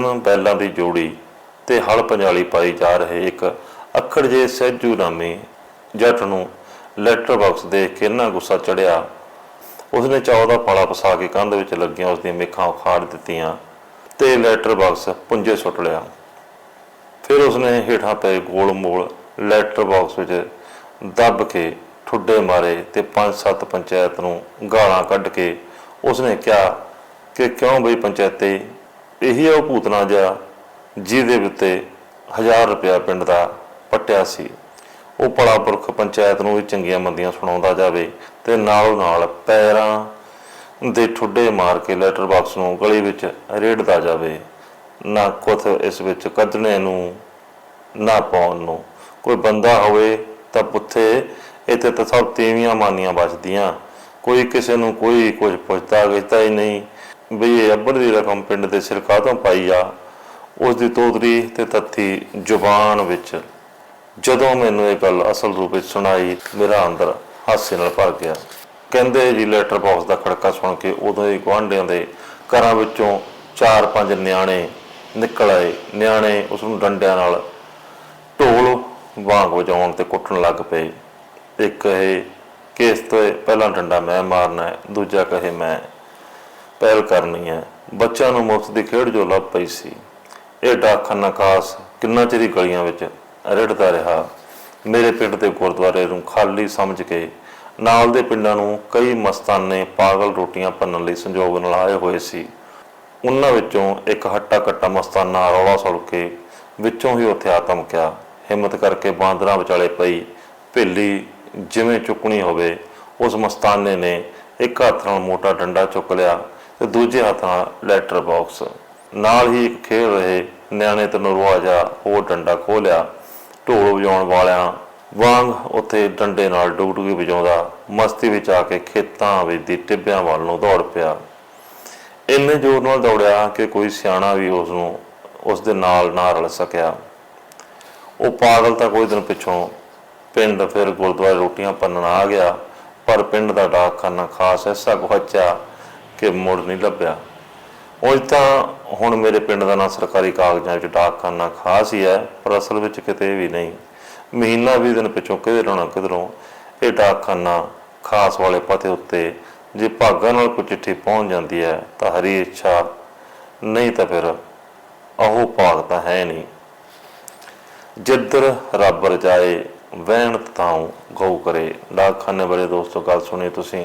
ਬੈਲਾਂ ਦੀ ਜੋੜੀ ਤੇ ਹਲ ਪੰਜਾਲੀ ਪਾਈ ਜਾ ਰਹੇ ਇੱਕ ਅੱਖੜ ਜੇ ਸਹਿਜੂ ਨਾਮੀ ਜੱਟ ਨੂੰ ਲੈਟਰ ਬਾਕਸ ਦੇਖ ਕੇ ਇੰਨਾ ਗੁੱਸਾ ਚੜਿਆ। ਉਸਨੇ ਚਾਹ ਦਾ ਪਾਲਾ ਪਸਾ ਕੇ ਕੰਧ ਵਿੱਚ ਲੱਗੀਆਂ ਉਸ ਦੀਆਂ ਮੇਖਾਂ ਉਖਾੜ ਦਿੱਤੀਆਂ ਤੇ ਲੈਟਰ ਬਾਕਸ ਪੁੰਜੇ ਸੁੱਟ ਲਿਆ। ਫਿਰ ਉਸਨੇ ਹੇਠਾਂ ਪਏ ਗੋਲ ਮੋਲ ਲੈਟਰ ਬਾਕਸ ਵਿੱਚ ਦੱਬ ਕੇ ਠੁੱਡੇ ਮਾਰੇ ਤੇ ਪੰਜ ਸੱਤ ਪੰਚਾਇਤ ਨੂੰ ਗਾਲਾਂ ਕੱਢ ਕੇ ਉਸਨੇ ਕਿਹਾ ਕਿ ਕਿਉਂ ਬਈ ਪੰਚਾਇਤੇ ਇਹੀ ਉਹ ਭੂਤਨਾ ਜਿਹਾ ਜਿਹਦੇ ਉੱਤੇ 1000 ਰੁਪਇਆ ਪਿੰਡ ਦਾ ਪੱਟਿਆ ਸੀ। ਉਹ ਭਲਾ ਪੁਰਖ ਪੰਚਾਇਤ ਨੂੰ ਵੀ ਚੰਗੀਆਂ ਮੰਦੀਆਂ ਸੁਣਾਉਂਦਾ ਜਾਵੇ ਤੇ ਨਾਲੋਂ ਨਾਲ ਪੈਰਾਂ ਦੇ ਠੁੱਡੇ ਮਾਰ ਕੇ ਲੈਟਰ ਬਾਕਸ ਨੂੰ ਗਲੀ ਵਿੱਚ ਰੇੜਦਾ ਜਾਵੇ। ਨਾ ਕੁਥ ਇਸ ਵਿੱਚ ਕੱਢਣੇ ਨੂੰ, ਨਾ ਪਾਉਣ ਨੂੰ। ਕੋਈ ਬੰਦਾ ਹੋਵੇ ਤਾਂ ਪੁੱਥੇ, ਇੱਥੇ ਤਾਂ ਸਭ ਤੀਵੀਆਂ ਮਾਨੀਆਂ ਬਚਦੀਆਂ। ਕੋਈ ਕਿਸੇ ਨੂੰ ਕੋਈ ਕੁਝ ਪੁੱਛਦਾ ਗਿੱਤਾ ਹੀ ਨਹੀਂ। ਵੀ ਇਹ ਅੱਬਰ ਦੀ ਰਕਮ ਪਿੰਡ ਦੇ ਸਿਰਕਾ ਤੋਂ ਪਾਈ ਆ, ਉਸ ਦੀ ਤੋਤਰੀ ਤੇ ਤੱਥੀ ਜ਼ੁਬਾਨ ਵਿੱਚ। ਜਦੋਂ ਮੈਨੂੰ ਇਹ ਗੱਲ ਅਸਲ ਰੂਪ ਵਿੱਚ ਸੁਣਾਈ, ਮੇਰਾ ਅੰਦਰ ਹਾਸੇ ਨਾਲ ਭਰ ਗਿਆ। ਕਹਿੰਦੇ ਜੀ ਲੈਟਰ ਬਾਕਸ ਦਾ ਖੜਕਾ ਸੁਣ ਕੇ ਉਦੋਂ ਹੀ ਗੁਆਂਢੀਆਂ ਦੇ ਘਰਾਂ ਵਿੱਚੋਂ ਚਾਰ ਪੰਜ ਨਿਆਣੇ ਨਿਕਲ ਆਏ। ਨਿਆਣੇ ਉਸ ਨੂੰ ਡੰਡਿਆਂ ਨਾਲ ਢੋਲ ਵਾਂਗ ਵਜਾਉਣ ਤੇ ਕੁੱਟਣ ਲੱਗ ਪਏ। ਇੱਕ ਇਹ ਕੇਸ ਤੋਂ ਪਹਿਲਾਂ ਡੰਡਾ ਮੈਂ ਮਾਰਨਾ ਹੈ, ਦੂਜਾ ਕਹੇ ਮੈਂ ਪਹਿਲ ਕਰਨੀ ਹੈ। ਬੱਚਿਆਂ ਨੂੰ ਮੁਫਤ ਦੀ ਖੇਡ ਜੋ ਲੱਭ ਪਈ ਸੀ। ਇਹ ਡਾਕਖਾਨਾ ਖਾਸ ਕਿੰਨਾ ਚਿਰ ਹੀ ਗਲੀਆਂ ਵਿੱਚ ਰਿੜਦਾ ਰਿਹਾ। ਮੇਰੇ ਪਿੰਡ ਦੇ ਗੁਰਦੁਆਰੇ ਨੂੰ ਖਾਲੀ ਸਮਝ ਕੇ ਨਾਲ ਦੇ ਪਿੰਡਾਂ ਨੂੰ ਕਈ ਮਸਤਾਨੇ ਪਾਗਲ ਰੋਟੀਆਂ ਭੰਨਣ ਲਈ ਸੰਯੋਗ ਨਾਲ ਆਏ ਹੋਏ ਸੀ। ਉਹਨਾਂ ਵਿੱਚੋਂ ਇੱਕ ਹੱਟਾ ਕੱਟਾ ਮਸਤਾਨਾ ਰੌਲਾ ਸੁਣ ਕੇ ਵਿੱਚੋਂ ਹੀ ਉੱਥੇ ਆ ਧਮਕਿਆ ਹਿੰਮਤ ਕਰਕੇ ਬਾਂਦਰਾਂ ਵਿਚਾਲੇ ਪਈ ਭੇਲੀ ਜਿਵੇਂ ਚੁੱਕਣੀ ਹੋਵੇ, ਉਸ ਮਸਤਾਨੇ ਨੇ ਇੱਕ ਹੱਥ ਨਾਲ ਮੋਟਾ ਡੰਡਾ ਚੁੱਕ ਲਿਆ ਤੇ ਦੂਜੇ ਹੱਥ ਨਾਲ ਲੈਟਰ ਬਾਕਸ। ਨਾਲ ਹੀ ਇੱਕ ਖੇਡ ਰਹੇ ਨਿਆਣੇ ਤੇ ਨਰਵਾ ਜਾ ਉਹ ਡੰਡਾ ਖੋਹ ਢੋਲ ਵਜਾਉਣ ਵਾਲਿਆਂ ਵਾਂਗ ਉੱਥੇ ਡੰਡੇ ਨਾਲ ਡੁਗਡੁਗੀ ਵਜਾਉਂਦਾ ਮਸਤੀ ਵਿੱਚ ਆ ਕੇ ਖੇਤਾਂ ਵਿੱਚ ਦੀ ਟਿੱਬਿਆਂ ਵੱਲ ਨੂੰ ਦੌੜ ਪਿਆ। ਇੰਨੇ ਜ਼ੋਰ ਨਾਲ ਦੌੜਿਆ ਕਿ ਕੋਈ ਸਿਆਣਾ ਵੀ ਉਸ ਨੂੰ ਉਸ ਦੇ ਨਾਲ ਨਾ ਰਲ ਸਕਿਆ। ਉਹ ਪਾਗਲ ਤਾਂ ਕੋਈ ਦਿਨ ਪਿੱਛੋਂ ਪਿੰਡ ਫਿਰ ਗੁਰਦੁਆਰੇ ਰੋਟੀਆਂ ਪੰਨਣ ਆ ਗਿਆ, ਪਰ ਪਿੰਡ ਦਾ ਡਾਕਖਾਨਾ ਖਾਸ ਐਸਾ ਗੁਆਚਿਆ ਕਿ ਮੁੜ ਨਹੀਂ ਲੱਭਿਆ। ਉਹ ਤਾਂ ਹੁਣ ਮੇਰੇ ਪਿੰਡ ਦਾ ਨਾਂ ਸਰਕਾਰੀ ਕਾਗਜ਼ਾਂ ਵਿੱਚ ਡਾਕਖਾਨਾ ਖਾਸ ਹੀ ਹੈ, ਪਰ ਅਸਲ ਵਿੱਚ ਕਿਤੇ ਵੀ ਨਹੀਂ। ਮਹੀਨਾ ਵੀ ਦਿਨ ਪਿੱਛੋਂ ਕਿਧਰੋਂ ਨਾ ਕਿਧਰੋਂ ਇਹ ਡਾਕਖਾਨਾ ਖਾਸ ਵਾਲੇ ਪਤੇ ਉੱਤੇ ਜੇ ਭਾਗਾਂ ਨਾਲ ਕੋਈ ਚਿੱਠੀ ਪਹੁੰਚ ਜਾਂਦੀ ਹੈ, ਤਾਂ ਹਰੀ ਇੱਛਾ ਨਹੀਂ ਤਾਂ ਫਿਰ ਉਹ ਭਾਗ ਤਾਂ ਹੈ ਨਹੀਂ। ਜਿੱਧਰ ਰੱਬ ਰਜਾਏ ਵਹਿਣ ਤਾਉ ਗਉ ਕਰੇ। ਡਾਕਖਾਨੇ ਬਾਰੇ ਦੋਸਤੋ, ਗੱਲ ਸੁਣੀ ਤੁਸੀਂ।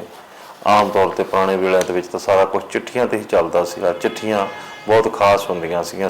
ਆਮ ਤੌਰ ਤੇ ਪੁਰਾਣੇ ਵੇਲਿਆਂ ਦੇ ਵਿੱਚ ਤਾਂ ਸਾਰਾ ਕੁਝ ਚਿੱਠੀਆਂ ਤੇ ਹੀ ਚੱਲਦਾ ਸੀਗਾ। ਚਿੱਠੀਆਂ ਬਹੁਤ ਖਾਸ ਹੁੰਦੀਆਂ ਸੀਗੀਆਂ।